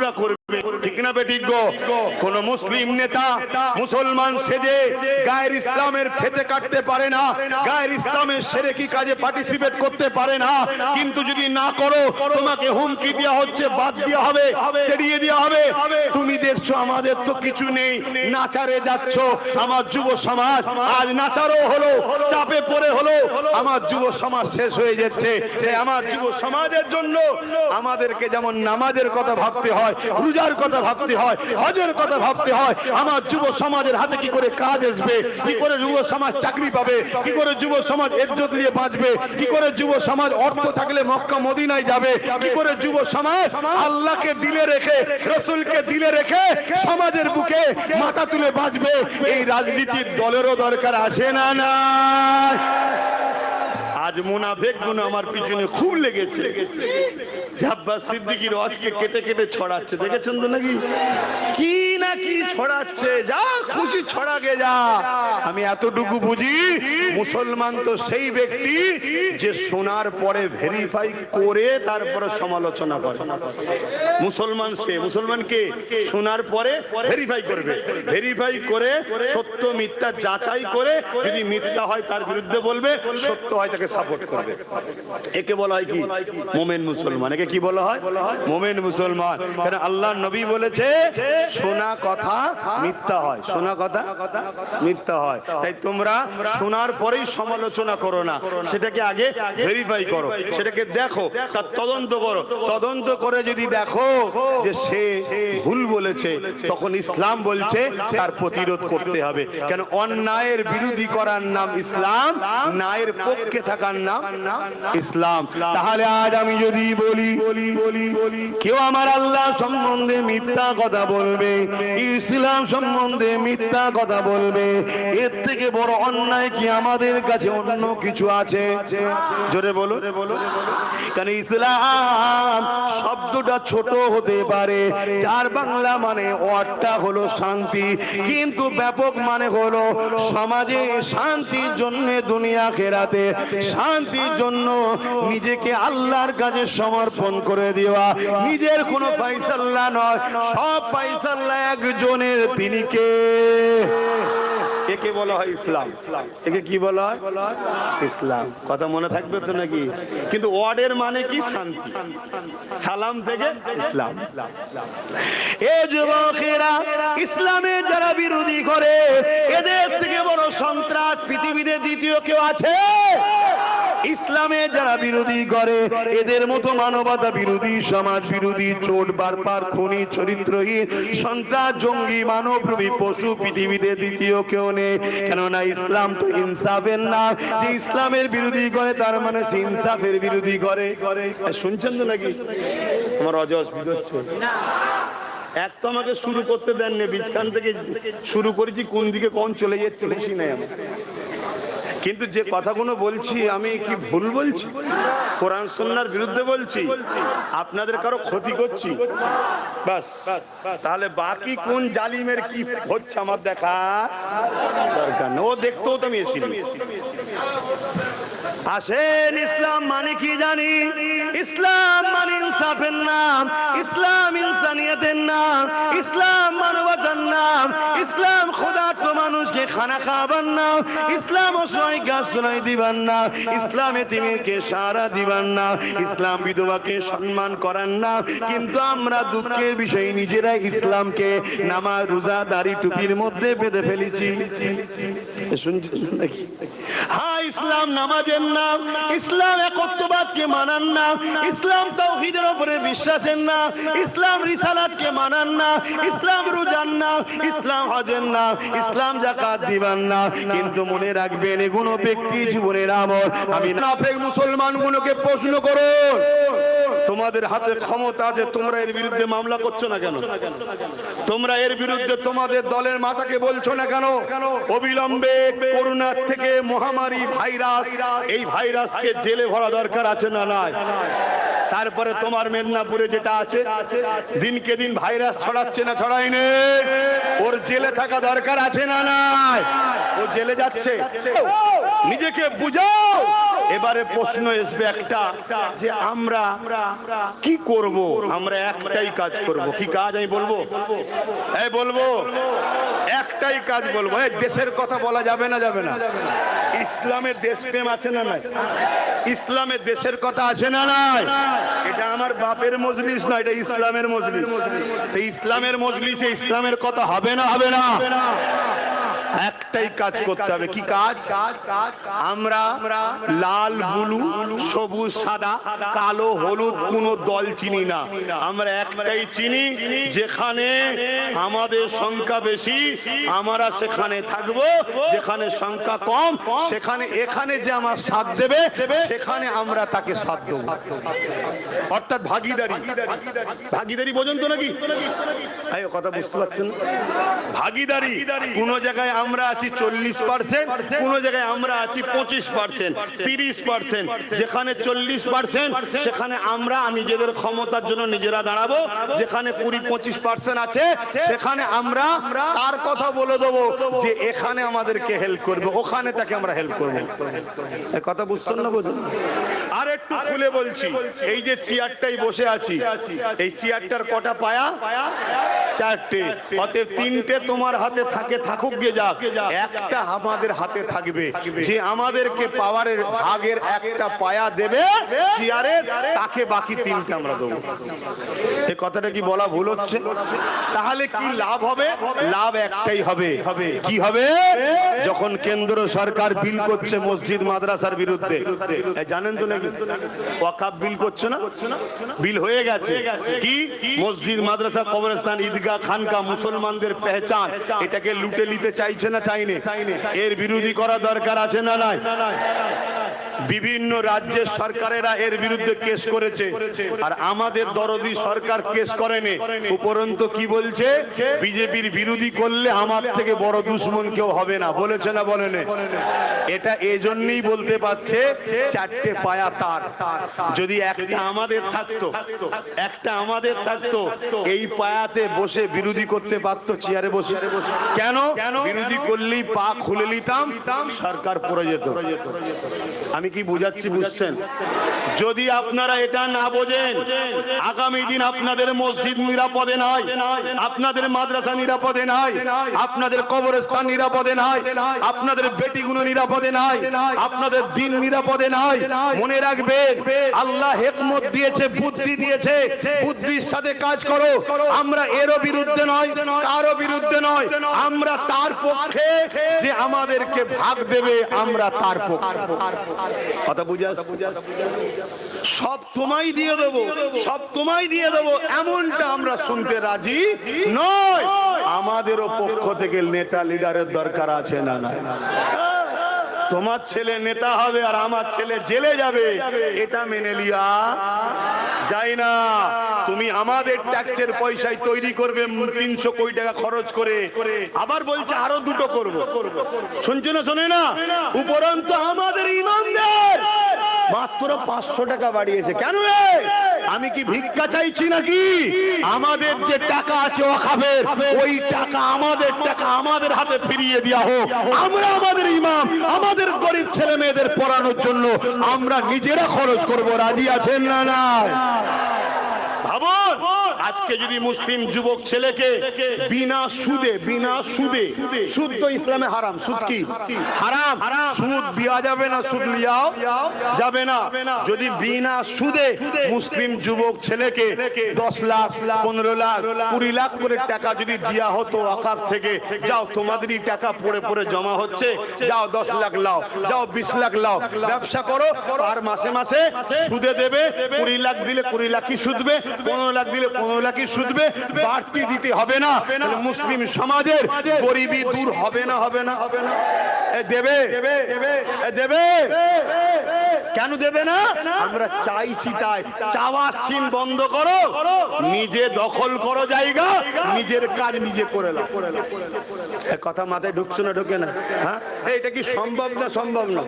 পুরা করবে ঠিক না গো? কোন মুসলিম নেতা মুসলমান সেজে গায়ের ইসলামের ফেতে কাটতে পারে না, গায়ের ইসলামের সেরে কি কাজে পার্টিসিপেট করতে পারে না? কিন্তু যদি না করো, তোমাকে হুমকি দেওয়া হচ্ছে, বাদ দেওয়া হবে, তেড়িয়ে দেওয়া হবে। তুমি দেখছ আমাদের তো কিছু নেই, নাচারে যাচ্ছ। আমার যুব সমাজ আজ নাচারও হলো, চাপে পড়ে হলো। আমার যুব সমাজ শেষ হয়ে যাচ্ছে। আমার যুব সমাজের জন্য আমাদেরকে যেমন নামাজের কথা ভাবতে হয় রোজার কথা ভাবতে হয়, হজের কথা ভাবতে হয়, আমার যুব সমাজের হাতে কি করে কাজ আসবে? কি করে যুব সমাজ চাকরি পাবে? কি করে যুব সমাজ ইজ্জত দিয়ে বাঁচবে? কি করে যুব সমাজ অর্থ থাকলে মক্কা মদিনায় যাবে? কি করে যুব সমাজ আল্লাহকে দিলে রেখে, রসুলকে দিলে রেখে সমাজের বুকে মাথা তুলে বাঁচবে? এই রাজনীতির দলেরও দরকার আছে না না আজ মুনাফেক গুণ আমার পিছনে খুব লেগেছে। আব্বাস সিদ্দিকির অজকে কেটে কেটে ছড়াচ্ছে। দেখেছেন তো নাকি? কি না কি ছড়াচ্ছে? যা খুশি ছড়াকে যা। আমি এতটুকু বুঝি, মুসলমান তো সেই ব্যক্তি যে শোনার পরে ভেরিফাই করে তারপরে সমালোচনা করে। মুসলমান সে, মুসলমান কে? শোনার পরে ভেরিফাই করবে। ভেরিফাই করে সত্য, মিথ্যা যাচাই করে যদি মিথ্যা হয় তার বিরুদ্ধে বলবে, সত্য হয় তাকে সাপোর্ট করবে। একে বলা হয় কি? মোমেন মুসলমান। একে কি বলা হয়? মোমেন মুসলমান। আল্লাহ নবী বলেছে, শোনা কথা মিথ্যা হয়। শোনা কথা? মিথ্যা হয়। তাই তোমরা শোনার পরেই সমালোচনা করো না। সেটাকে আগে ভেরিফাই করো। সেটাকে দেখো, তার তদন্ত করো। তদন্ত করে যদি দেখো যে সে ভুল বলেছে, তখন ইসলাম বলছে তার প্রতিরোধ করতে হবে। কেন অন্যায়ের বিরোধী করার নাম ইসলাম, ন্যায়ের পক্ষে থাকার নাম ইসলাম। তাহলে আজ আমি যদি বলি বলি বলি বলি কেউ আমার আল্লাহ সম্বন্ধে মিথ্যা কথা বলবে ইসলাম সম্বন্ধে মিথ্যা কথা বলবে। এর থেকে বড় অন্যায় কি আমাদের কাছে অন্য কিছু আছে? জোরে বলো কেন ইসলাম শব্দটা ছোট হতে পারে। যার বাংলা মানে ওয়ার্ডটা হলো শান্তি, কিন্তু ব্যাপক মানে হলো সমাজে শান্তির জন্য দুনিয়া খেরাতে। শান্তির জন্য নিজেকে আল্লাহর কাছে সমর্পণ করে দেওয়া। নিজের কোনো পাইসাল্লা নয়, সব পাইসাল্লা একজনের তিনি কে একে বলা হয় ইসলাম। একে কি বলা হয়? ইসলাম। কথা মনে থাকবে তো নাকি? কিন্তু ওয়ার্ডের মানে কি? শান্তি। সালাম থেকে ইসলাম। এ যুবকেরা ইসলামে যারা বিরোধী করে এদের থেকে বড় সন্ত্রাস পৃথিবীতে দ্বিতীয় কেউ আছে? ইসলামে যারা বিরোধী করে, এদের মতো মানবতা বিরোধী, সমাজ বিরোধী চোট বারবার, খুনি, চরিত্রহীন, সন্ত্রাস, জঙ্গি মানবরূপী পশু পৃথিবীতে দ্বিতীয় কেউ নেই। কেননা ইসলাম তো ইনসাফের না। যে ইসলামের বিরোধী করে, তার মানে ইনসাফের বিরোধী করে। শুনছেন তো নাকি? আমার অজস এক তো আমাকে শুরু করতে দেননি, বীজখান থেকে শুরু করেছি, কোন দিকে কোন চলে যাচ্ছে, বেশি নাই আমার। কিন্তু যে কথাগুলো বলছি আমি কি ভুল বলছি? কোরআন সন্ন্যার বিরুদ্ধে বলছি? আপনাদের কারও ক্ষতি করছি? বাস। তাহলে বাকি কোন জালিমের কি হচ্ছে আমার দেখা? দরকার ও দেখতেও তো আমি এসিনি আসেন ইসলাম মানে কি জানি? ইসলাম মানে ইনসাফের নাম। ইসলাম ইনসানিয়তের নাম। ইসলাম মানবতার নাম। ইসলাম খোদাত্ম মানুষকে খানা খাবার নাম। ইসলাম অসহায়কে আশ্রয় দিবার না। ইসলাম এতিমকে সারা দিবার না। ইসলাম বিধবাকে সম্মান করার না। কিন্তু আমরা দুঃখের বিষয় নিজেরাই ইসলামকে নামা, রোজা, দাড়ি, টুপির মধ্যে বেঁধে ফেলেছি। শুনছেন নাকি? ইসলাম নামাজের নাম, ইসলাম একত্ববাদকে মানান না ইসলাম তৌহিদের উপরে বিশ্বাসের না ইসলাম রিসালাতকে মানান না ইসলাম রোজার না ইসলাম হজের না ইসলাম জাকাত দিবার না কিন্তু মনে রাখবেন, এগুলো ব্যক্তি জীবনের আমল। আমি নাফেক মুসলমান গুলোকে প্রশ্ন করো তোমাদের হাতে ক্ষমতা আছে, তোমরা এর বিরুদ্ধে মামলা করছ না কেন? তোমরা এর বিরুদ্ধে তোমাদের দলের মাতাকে বলছো না কেন? অবিলম্বে করোনার থেকে মহামারী ভাইরাস, এই ভাইরাসকে জেলে ভরা দরকার আছে না নাই? তারপরে তোমার মেদিনীপুরে যেটা আছে, দিনকে দিন ভাইরাস ছড়াচ্ছে না ছড়াইনি ওর জেলে থাকা দরকার আছে না নাই? ও জেলে যাচ্ছে? নিজেকে বুঝাও! এবারে প্রশ্ন আসবে একটা, যে আমরা কি করব? আমরা একটাই কাজ করব। কি কাজ আমি বলব? এই বলব, একটাই কাজ বলব। এই দেশের কথা বলা যাবে না যাবে না? ইসলামের দেশপ্রেম আছে না নাই? ইসলামের দেশের কথা আছে না নাই? এটা আমার বাপের মজলিস না, এটা ইসলামের মজলিস। তো ইসলামের মজলিসে ইসলামের কথা হবে না হবে না? একটাই কাজ করতে হবে। কি কাজ? আমরা লাল বুলু সবুজ সাদা কালো হলুদ কোন দল চিনি না। আমরা একটাই চিনি যেখানে আমাদের সংখ্যা বেশি আমরা সেখানে থাকব যেখানে সংখ্যা কম সেখানে এখানে যে আমার সাথ দেবে সেখানে আমরা তাকে সাথ দেবো। অর্থাৎ ভাগিদারি। ভাগিদারি বোঝেন তো নাকি? কথা বুঝতে পারছেন? ভাগিদারি। কোন জায়গায় আমরা আছি চল্লিশ পার্সেন্ট, কোন জায়গায় আমরা আছি পঁচিশ পার্সেন্ট, তিরিশ পার্সেন্ট, যেখানে চল্লিশ পার্সেন্ট, সেখানে আমরা নিজেদের ক্ষমতার জন্য নিজেরা দাঁড়াবো, যেখানে কুড়ি পঁচিশ পার্সেন্ট আছে, সেখানে আমরা তার কথা বলে দেবো যে এখানে আমাদেরকে হেল্প করবে, ওখানে তাকে আমরা হেল্প করব। কথা বুঝছেন না বুঝুন? আর একটু খুলে বলছি এই যে চেয়ারটাই বসে আছি এই চেয়ারটার কটা পায়া? চারটে। অতএব তিনটে তোমার হাতে থাকে থাকুক গে যাক। একটা আমাদের হাতে থাকবে। যে আমাদেরকে পাওয়ারের ভাগের একটা পায়া দেবে চেয়ারের তাকে বাকি তিনটে আমরা দেবো। এ কথাটা কি বলা ভুল হচ্ছে? তাহলে কি লাভ হবে? লাভ একটাই হবে। কি হবে? যখন কেন্দ্র সরকার বিল করছে মসজিদ মাদ্রাসার বিরুদ্ধে। জানেন তো নাকি? বিল করছে না? বিল হয়ে গেছে। মসজিদ, মাদ্রাসা, কবরস্থান খানকা মুসলমানদের এটাকে লুটে নিতে চাইছে না চাইনে? এর বিরোধী করা দরকার আছে না নাই? বিভিন্ন রাজ্যের সরকারেরা এর বিরুদ্ধে কেস করেছে। আর আমাদের দরদি সরকার কেস করেনি। উপরন্ত কি বলছে? বিজেপির বিরোধী করলে আমার থেকে বড় দুশ্মন কেউ হবে না। বলেছে না বলেনে এটা এজন্যই বলতে পারছে চারটে পায়া তার। যদি একটা আমাদের থাকতো একটা আমাদের থাকতো এই পায়াতে বসে বিরোধী করতে পারতো চেয়ারে বসে। কেন? বিরোধী করলেই পা খুলে নিতাম সরকার পড়ে যেত। আমি কি বুঝাচ্ছি বুঝছেন? যদি আপনারা এটা না বোঝেন, আগামী দিন আপনাদের মসজিদ নিরাপদে নাই, আপনাদের মাদ্রাসা নিরাপদে নাই, আপনাদের কবরস্থান নিরাপদে নাই, আপনাদের বেটিগুলো নিরাপদে নাই, আপনাদের দিন নিরাপদে নাই, মনে রাখবেন, আল্লাহ হেকমত দিয়েছে, বুদ্ধি দিয়েছে, বুদ্ধির সাথে কাজ করো, আমরা এরও বিরুদ্ধে নয় কারও বিরুদ্ধে নয়, আমরা তার পক্ষে যে আমাদেরকে ভাগ দেবে, আমরা তার পক্ষে। সব তোমায় দিয়ে দেব, সব তোমায় দিয়ে দেব, এমনটা আমরা শুনতে রাজি নয়। আমাদেরও পক্ষ থেকে নেতা লিডারের দরকার আছে না না তোমার ছেলে নেতা হবে আর আমার ছেলে জেলে যাবে। এটা মেনে লিয়া। যাই না, তুমি আমাদের ট্যাক্সের পয়সায় তৈরি করবে তিনশো কোটি টাকা খরচ করে। আবার বলছে আরও দুটো করব। শুনছো না, শোনে না? উপরন্ত আমাদের ইমামদের মাত্র পাঁচশো টাকা বাড়িয়েছে। কেন রে? আমি কি ভিক্ষা চাইছি নাকি? আমাদের যে টাকা আছে ওয়াকাফের, ওই টাকা আমাদের টাকা আমাদের হাতে ফিরিয়ে দেওয়া হোক। আমরা আমাদের ইমাম, আমাদের গরিব ছেলে মেয়েদের পড়ানোর জন্য আমরা নিজেরা খরচ করব। রাজি আছেন না না ভাবুন আজকে যদি মুসলিম যুবক ছেলেকে বিনা সুদে বিনা সুদে, সুদ তো ইসলামে হারাম, সুদ কি? হারাম। সুদ দেওয়া যাবে না, সুদ লিয়াও যাবে না। যদি বিনা সুদে মুসলিম যুবক ছেলেকে দশ লাখ, পনেরো লাখ, কুড়ি লাখ করে টাকা যদি দেওয়া হতো আকার থেকে, যাও তোমাদেরই টাকা পড়ে পড়ে জমা হচ্ছে, যাও দশ লাখ লাও, যাও বিশ লাখ লাও, ব্যবসা করো, আর মাসে মাসে সুদে দেবে, কুড়ি লাখ দিলে কুড়ি লাখই সুদবে পনেরো লাখ দিলে পনেরো লাখই সুদবে বাড়তি দিতে হবে না। মুসলিম সমাজের গরিবি দূর হবে না হবে না হবে না। দেবে দেবে। কেন দেবে না? আমরা চাইছি তাই। চাওয়া সিন বন্ধ করো, নিজে দখল করো জায়গা, নিজের কাজ নিজে করে নাও কথা মাথায় ঢুকছে না, ঢোকে না? হ্যাঁ? এটা কি সম্ভব না সম্ভব না?